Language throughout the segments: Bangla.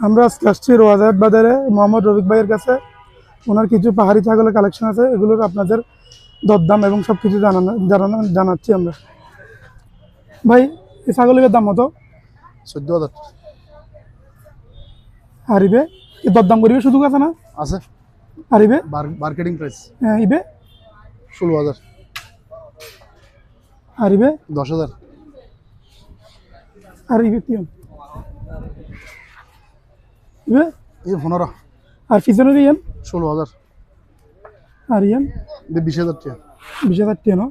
আমরা আজকে আসছি রোয়াজাত বাজারে। মোহাম্মদ রফিক ভাইয়ের কাছে। ওনার কিছু পাহাড়ি ছাগলের কালেকশন আছে এগুলোর আপনাদের দরদাম এবং সব কিছু জানানো জানানো জানাচ্ছি আমরা। ভাই এই ছাগলের দাম মতো চোদ্দ হাজার হারিবে এ দরদাম করিবে শুধু আছে না? আছে। হারিবে মার্কেটিং প্রাইস হ্যাঁ, ইবে ষোলো হাজার। হারিবে দশ হাজার। আর ইবে কি ইবে এই পনেরো। আর পিছনে দিয়েন ষোলো হাজার। আর ইয়েন এই বিশ হাজার টাকা। বিশ হাজার টিয়া না।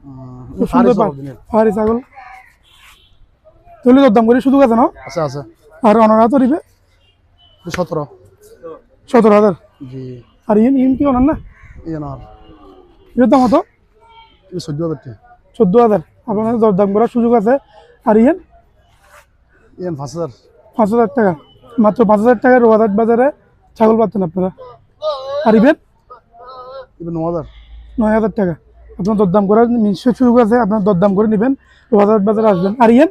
পাহাড়ি ছাগল তাহলে দরদাম করি শুধু আছে না? আছে আছে। আর অনারা তো দিবে? সতেরো। সতেরো হাজার? জি। আর ইয়েন ইয়েন কি অনার না? এই নর এর দাম কত? চোদ্দ হাজার টাকা। চোদ্দ হাজার। আপনাদের দরদাম করার সুযোগ আছে। আর ইয়েন এই পাঁচ হাজার। পাঁচ হাজার টাকা। মাত্র পাঁচ হাজার টাকায় রোয়াদাট বাজারে ছাগল পাচ্ছেন আপনারা। আর ইবেন এবার ন হাজার। নয় হাজার টাকা। আপনার দরদাম করার নিশ্চয় সুযোগ আছে আপনার দরদাম করে নেবেন রোয়াদাট বাজারে আসবেন। আর ইয়েন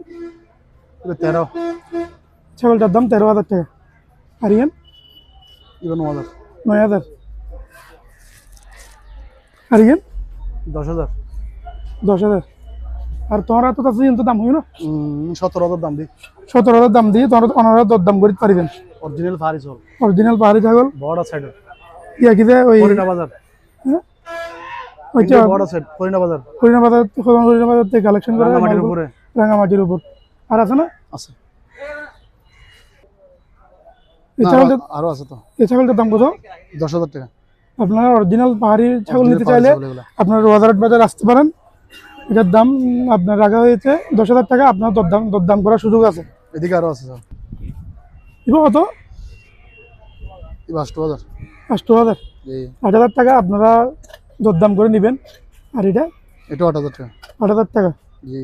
তেরো। ছাগলটার দাম তেরো হাজার টাকা। আর ইয়েন এবার ন হাজার। নয় হাজার। আর ইয়েন দশ হাজার। দশ হাজার। আর তোমার তো তো দাম হইল সতেরো হাজার দাম দিই সতেরো হাজার দাম দিয়ে তোমার অনারা দরদাম করে পারিবেন। অরিজিনাল ফারি চল অরিজিনাল পাহাড়ি ছাগল? বড় সাইড ইয়া কি যে ওই হরিণা বাজার। ওই যে বড় সাইড হরিণা বাজার। হরিণা বাজার হরিণা বাজার থেকে কালেকশন করে রাঙামাটির উপরে। রাঙামাটির উপর। আর আছে না? আছে। এই ছাগলটা আরো- আরও আছে তো। এই ছাগলটার দাম কত? দশ হাজার টাকা। আপনারা অরিজিনাল পাহাড়ি ছাগল নিতে চাইলে পাহাড়ি ছাগল। আপনারা রোয়াদারাট বাজার আসতে পারেন। এটার দাম আপনার রাখা হয়েছে দশ হাজার টাকা আপনার দরদাম দরদাম করার সুযোগ আছে। এদিকে আরও আছে স্যার। এবার কত? আষ্ট হাজার। আষ্ট হাজার। আট হাজার টাকা আপনারা দরদাম করে নেবেন। আর এটা? এটা আট হাজার টাকা। আট হাজার টাকা? জি।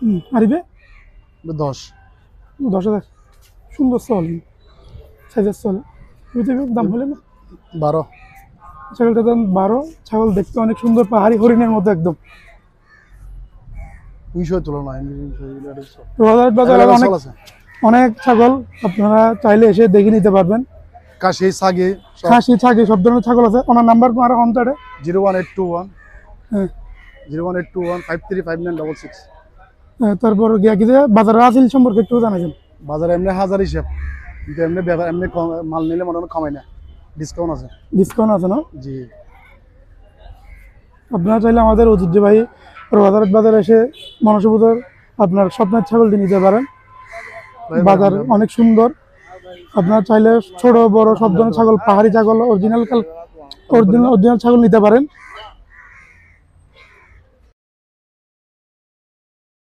হুম, আর ইবে দশ। দশ হাজার। সুন্দর চল সাইজের চল। দাম হলে না? বারো। ছাগলটার দাম বারো। ছাগল দেখতে অনেক সুন্দর পাহাড়ি হরিণের মতো একদম। রোজার বাজারে অনেক অনেক ছাগল আপনারা চাইলে এসে দেখে নিতে পারবেন। কাশি ছাগি সব। ধরনের ছাগল আছে। ওনার number zero one eight two one. হ্যাঁ। Zero one eight two one five three five nine double six. হ্যাঁ, তারপর গিয়া কি বাজারে আসিল সম্পর্কে একটু জানাবেন বাজারে এমনি হাজার হিসাব। কিন্তু এমনি ব্যাপার এমনি মাল নিলে মোটামুটি কমাই না ডিসকাউন্ট আছে। ডিসকাউন্ট আছে না? জি। আপনারা চাইলে আমাদের ঐতিহ্যবাহী বাজার বাজারে এসে মনসবুতর আপনার স্বপ্নের ছাগলটি নিতে পারেন। বাজার অনেক সুন্দর। আপনার চাইলে ছোট বড় সব ধরনের ছাগল পাহাড়ি ছাগল অরিজিনাল অরিজিনাল অরিজিনাল ছাগল নিতে পারেন।